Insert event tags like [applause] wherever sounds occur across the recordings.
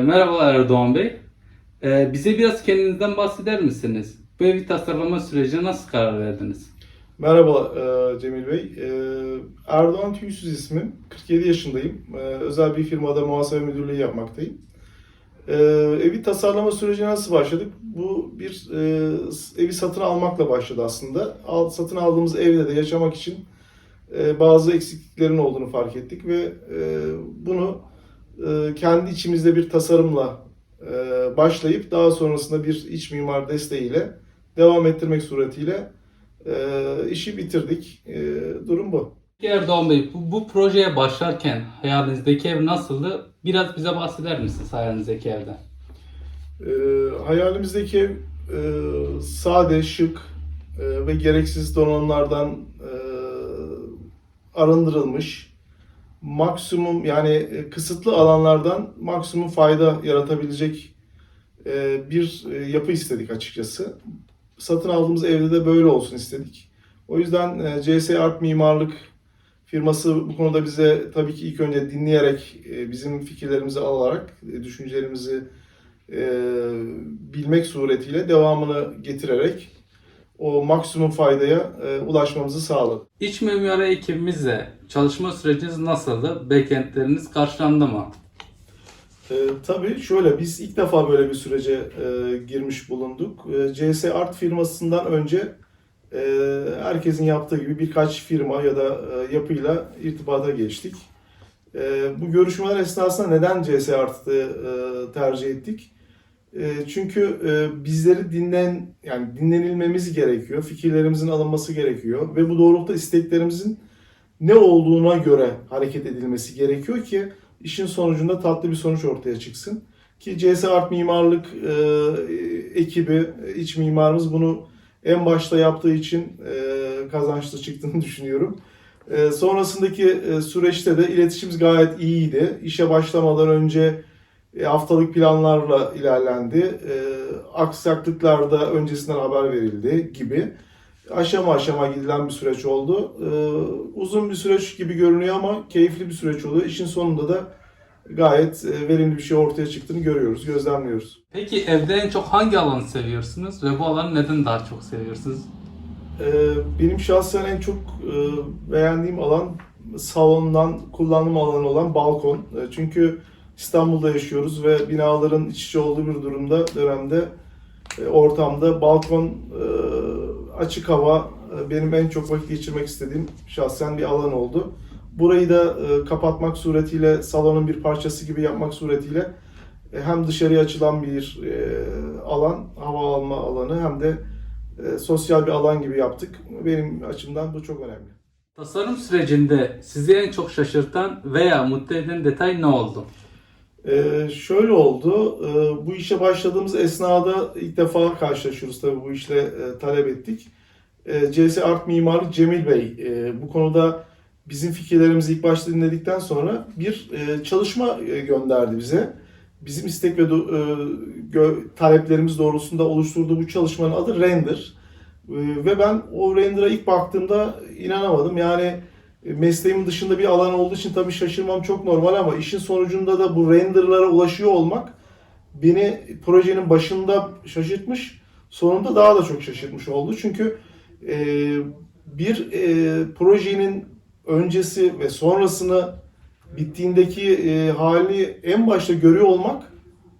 Merhabalar Erdoğan Bey. Ee, bize biraz kendinizden bahseder misiniz? Bu evi tasarlama sürecine nasıl karar verdiniz? Merhaba e, Cemil Bey. E, Erdoğan Tüysüz ismim. 47 yaşındayım. E, özel bir firmada muhasebe müdürlüğü yapmaktayım. E, evi tasarlama sürecine nasıl başladık? Bu bir e, evi satın almakla başladı aslında. Al, satın aldığımız evde de yaşamak için e, bazı eksikliklerin olduğunu fark ettik ve e, bunu kendi içimizde bir tasarımla e, başlayıp daha sonrasında bir iç mimar desteğiyle devam ettirmek suretiyle ee, işi bitirdik. Durum bu. Erdoğan Bey, bu, bu projeye başlarken hayalinizdeki ev nasıldı? Biraz bize bahseder misiniz hayalinizdeki evden? Ee, hayalimizdeki ev e, sade, şık e, ve gereksiz donanımlardan e, arındırılmış. Maksimum yani e, kısıtlı alanlardan maksimum fayda yaratabilecek e, bir e, yapı istedik açıkçası. Satın aldığımız evde de böyle olsun istedik. O yüzden CS Art Mimarlık firması bu konuda bize tabii ki ilk önce dinleyerek, bizim fikirlerimizi alarak, düşüncelerimizi bilmek suretiyle devamını getirerek o maksimum faydaya e, ulaşmamızı sağladı. İç mimari ekibimizle çalışma süreciniz nasıldı? Beklentileriniz karşılandı mı? E, tabii şöyle biz ilk defa böyle bir sürece e, girmiş bulunduk. E, CS Art firmasından önce e, herkesin yaptığı gibi birkaç firma ya da e, yapıyla irtibata geçtik. E, bu görüşmeler esnasında neden CS Art'ı e, tercih ettik? E, çünkü e, bizleri dinlen yani dinlenilmemiz gerekiyor, fikirlerimizin alınması gerekiyor ve bu doğrultuda isteklerimizin ne olduğuna göre hareket edilmesi gerekiyor ki işin sonucunda tatlı bir sonuç ortaya çıksın. Ki CS Art Mimarlık e, ekibi, iç mimarımız bunu en başta yaptığı için e, kazançlı çıktığını [laughs] düşünüyorum. E, sonrasındaki e, süreçte de iletişimimiz gayet iyiydi. İşe başlamadan önce e, haftalık planlarla ilerlendi. E, aksaklıklarda öncesinden haber verildi gibi. Aşama aşama gidilen bir süreç oldu. E, uzun bir süreç gibi görünüyor ama keyifli bir süreç oluyor. İşin sonunda da gayet e, verimli bir şey ortaya çıktığını görüyoruz, gözlemliyoruz. Peki evde en çok hangi alanı seviyorsunuz ve bu alanı neden daha çok seviyorsunuz? Ee, Benim şahsen en çok e, beğendiğim alan salondan kullanım alanı olan balkon. E, Çünkü İstanbul'da yaşıyoruz ve binaların iç içe olduğu bir durumda, dönemde, e, ortamda balkon, e, açık hava e, benim en çok vakit geçirmek istediğim şahsen bir alan oldu. Burayı da kapatmak suretiyle, salonun bir parçası gibi yapmak suretiyle hem dışarıya açılan bir alan, hava alma alanı hem de sosyal bir alan gibi yaptık. Benim açımdan bu çok önemli. Tasarım sürecinde sizi en çok şaşırtan veya mutlu eden detay ne oldu? E, şöyle oldu, e, bu işe başladığımız esnada ilk defa karşılaşıyoruz tabii bu işle e, talep ettik. E, CS Art Mimarı Cemil Bey e, bu konuda bizim fikirlerimizi ilk başta dinledikten sonra bir e, çalışma e, gönderdi bize. Bizim istek ve e, taleplerimiz doğrultusunda oluşturduğu bu çalışmanın adı Render. E, ve ben o render'a ilk baktığımda inanamadım. Yani mesleğimin dışında bir alan olduğu için tabii şaşırmam çok normal ama işin sonucunda da bu render'lara ulaşıyor olmak beni projenin başında şaşırtmış, sonunda daha da çok şaşırtmış oldu. Çünkü e, bir e, projenin öncesi ve sonrasını bittiğindeki e, hali en başta görüyor olmak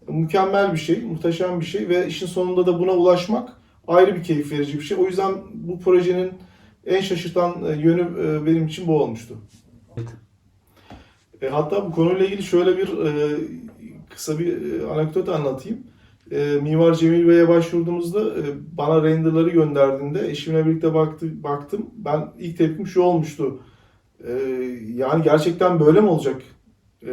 mükemmel bir şey, muhteşem bir şey ve işin sonunda da buna ulaşmak ayrı bir keyif verici bir şey. O yüzden bu projenin en şaşırtan e, yönü e, benim için bu olmuştu. E, hatta bu konuyla ilgili şöyle bir e, kısa bir e, anekdot anlatayım. E, Mimar Cemil Bey'e başvurduğumuzda e, bana renderları gönderdiğinde eşimle birlikte baktı, baktım. Ben ilk tepkim şu olmuştu. E, yani gerçekten böyle mi olacak? E,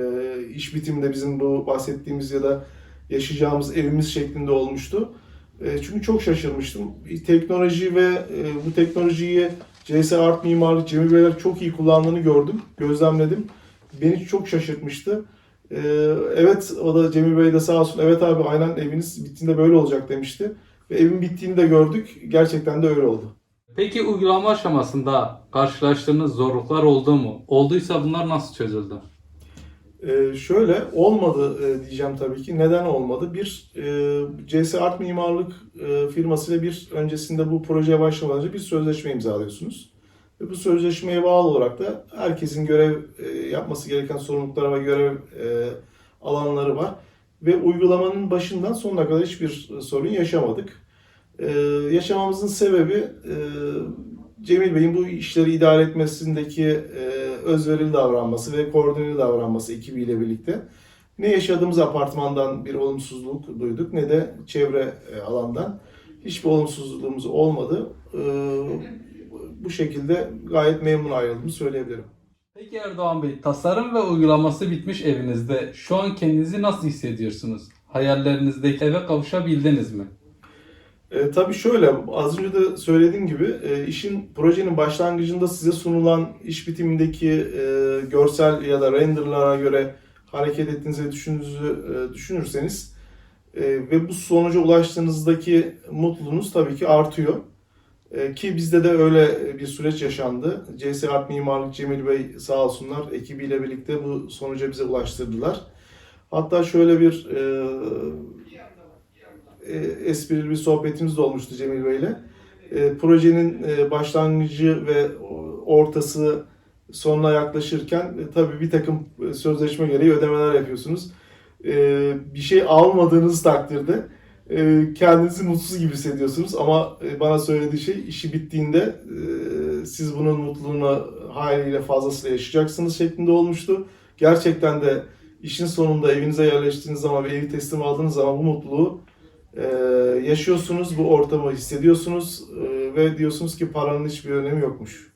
iş bitiminde bizim bu bahsettiğimiz ya da yaşayacağımız evimiz şeklinde olmuştu. E, çünkü çok şaşırmıştım. Teknoloji ve e, bu teknolojiyi CS Art mimarı Cemil Beyler çok iyi kullandığını gördüm, gözlemledim. Beni çok şaşırtmıştı. E, evet o da Cemil Bey de sağ olsun evet abi aynen eviniz bittiğinde böyle olacak demişti. Ve evin bittiğini de gördük. Gerçekten de öyle oldu. Peki uygulama aşamasında karşılaştığınız zorluklar oldu mu? Olduysa bunlar nasıl çözüldü? Ee, şöyle olmadı e, diyeceğim tabii ki. Neden olmadı? Bir e, CS Art Mimarlık e, firmasıyla bir öncesinde bu projeye başlamadan önce bir sözleşme imzalıyorsunuz. Ve bu sözleşmeye bağlı olarak da herkesin görev e, yapması gereken sorumlulukları ve görev alanları var. Ve uygulamanın başından sonuna kadar hiçbir sorun yaşamadık. E, yaşamamızın sebebi e, Cemil Bey'in bu işleri idare etmesindeki e, özverili davranması ve koordineli davranması ekibiyle birlikte ne yaşadığımız apartmandan bir olumsuzluk duyduk ne de çevre e, alandan hiçbir olumsuzluğumuz olmadı. E, bu şekilde gayet memnun ayrıldığımı söyleyebilirim. Peki Erdoğan Bey, tasarım ve uygulaması bitmiş evinizde şu an kendinizi nasıl hissediyorsunuz? Hayallerinizdeki eve kavuşabildiniz mi? E, tabii şöyle, az önce de söylediğim gibi e, işin projenin başlangıcında size sunulan iş bitimindeki e, görsel ya da renderlara göre hareket ettiğinizi düşündüğünüzü e, düşünürseniz e, ve bu sonuca ulaştığınızdaki mutluluğunuz tabii ki artıyor. E, ki bizde de öyle bir süreç yaşandı. CS Art Mimarlık Cemil Bey sağ olsunlar ekibiyle birlikte bu sonuca bize ulaştırdılar. Hatta şöyle bir e, e, esprili bir sohbetimiz de olmuştu Cemil Bey'le. E, projenin e, başlangıcı ve ortası sonuna yaklaşırken e, tabii bir takım e, sözleşme gereği ödemeler yapıyorsunuz. E, bir şey almadığınız takdirde e, kendinizi mutsuz gibi hissediyorsunuz ama e, bana söylediği şey işi bittiğinde e, siz bunun mutluluğunu haliyle fazlasıyla yaşayacaksınız şeklinde olmuştu. Gerçekten de işin sonunda evinize yerleştiğiniz zaman ve evi teslim aldığınız zaman bu mutluluğu ee, yaşıyorsunuz, bu ortamı hissediyorsunuz ee, ve diyorsunuz ki paranın hiçbir önemi yokmuş.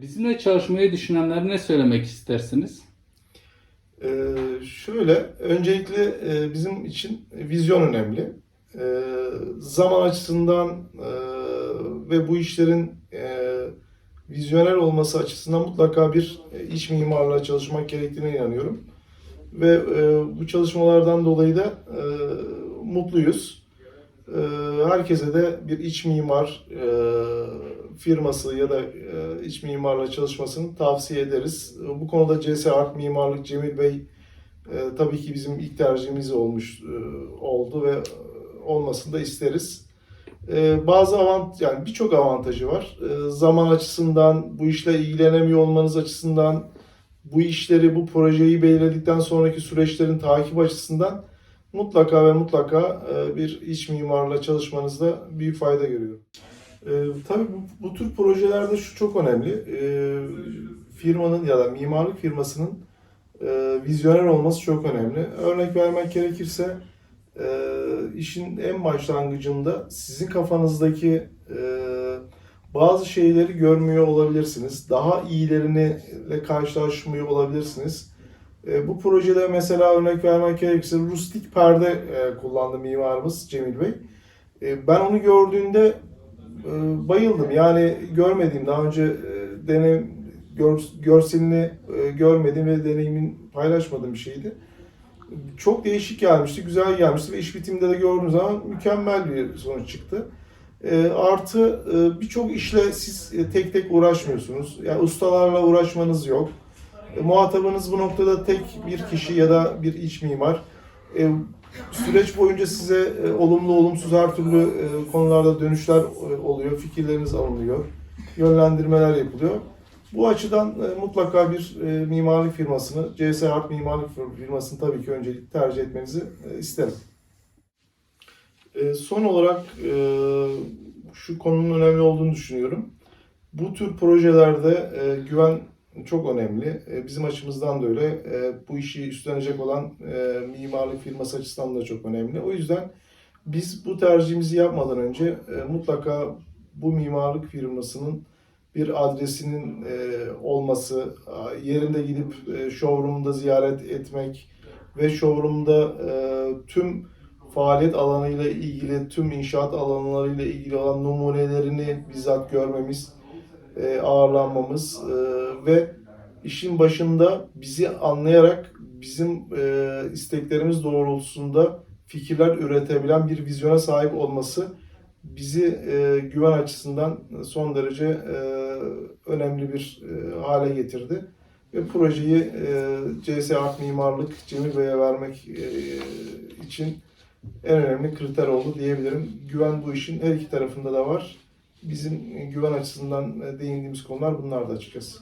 Bizimle çalışmayı düşünenlere ne söylemek istersiniz? Ee, şöyle, öncelikle e, bizim için vizyon önemli. Ee, zaman açısından e, ve bu işlerin e, vizyoner olması açısından mutlaka bir e, iç mimarlığa çalışmak gerektiğine inanıyorum. Ve e, bu çalışmalardan dolayı da e, mutluyuz. E, herkese de bir iç mimar e, firması ya da e, iç mimarla çalışmasını tavsiye ederiz. Bu konuda CS Art Mimarlık Cemil Bey e, tabii ki bizim ilk tercihimiz olmuş oldu ve olmasını da isteriz. Bazı avant yani birçok avantajı var. Zaman açısından, bu işle ilgilenemiyor olmanız açısından, bu işleri, bu projeyi belirledikten sonraki süreçlerin takip açısından mutlaka ve mutlaka e, bir iç mimarla çalışmanızda büyük fayda görüyorum. E, tabii bu, bu tür projelerde şu çok önemli. E, firmanın ya da mimarlık firmasının e, vizyoner olması çok önemli. Örnek vermek gerekirse e, işin en başlangıcında sizin kafanızdaki e, bazı şeyleri görmüyor olabilirsiniz. Daha iyilerini ile karşılaşmıyor olabilirsiniz. E, bu projede mesela örnek vermek gerekirse rustik perde e, kullandı mimarımız Cemil Bey. E, ben onu gördüğümde bayıldım. Yani görmediğim daha önce deneyim gör, görselini görmedim ve deneyimin paylaşmadığım bir şeydi. Çok değişik gelmişti, güzel gelmişti ve iş bitiminde de gördüğünüz zaman mükemmel bir sonuç çıktı. Artı birçok işle siz tek tek uğraşmıyorsunuz. Yani ustalarla uğraşmanız yok. E, muhatabınız bu noktada tek bir kişi ya da bir iç mimar. E, süreç boyunca size e, olumlu olumsuz her türlü e, konularda dönüşler e, oluyor, fikirleriniz alınıyor, yönlendirmeler yapılıyor. Bu açıdan e, mutlaka bir e, mimarlık firmasını, CS Art mimarlık firmasını tabii ki öncelikle tercih etmenizi e, isterim. E, son olarak e, şu konunun önemli olduğunu düşünüyorum. Bu tür projelerde e, güven çok önemli. E, bizim açımızdan da öyle. E, bu işi üstlenecek olan e, mimarlık firması açısından da çok önemli. O yüzden biz bu tercihimizi yapmadan önce mutlaka bu mimarlık firmasının bir adresinin olması, yerinde gidip showroom'da ziyaret etmek ve showroom'da tüm faaliyet alanıyla ilgili, tüm inşaat alanlarıyla ilgili olan numunelerini bizzat görmemiz, e, ağırlanmamız e, ve işin başında bizi anlayarak bizim e, isteklerimiz doğrultusunda fikirler üretebilen bir vizyona sahip olması bizi e, güven açısından son derece e, önemli bir e, hale getirdi. Ve projeyi e, CS Art Mimarlık Cemil Bey'e vermek e, için en önemli kriter oldu diyebilirim. Güven bu işin her iki tarafında da var. Bizim güven açısından e, değindiğimiz konular bunlar da açıkçası.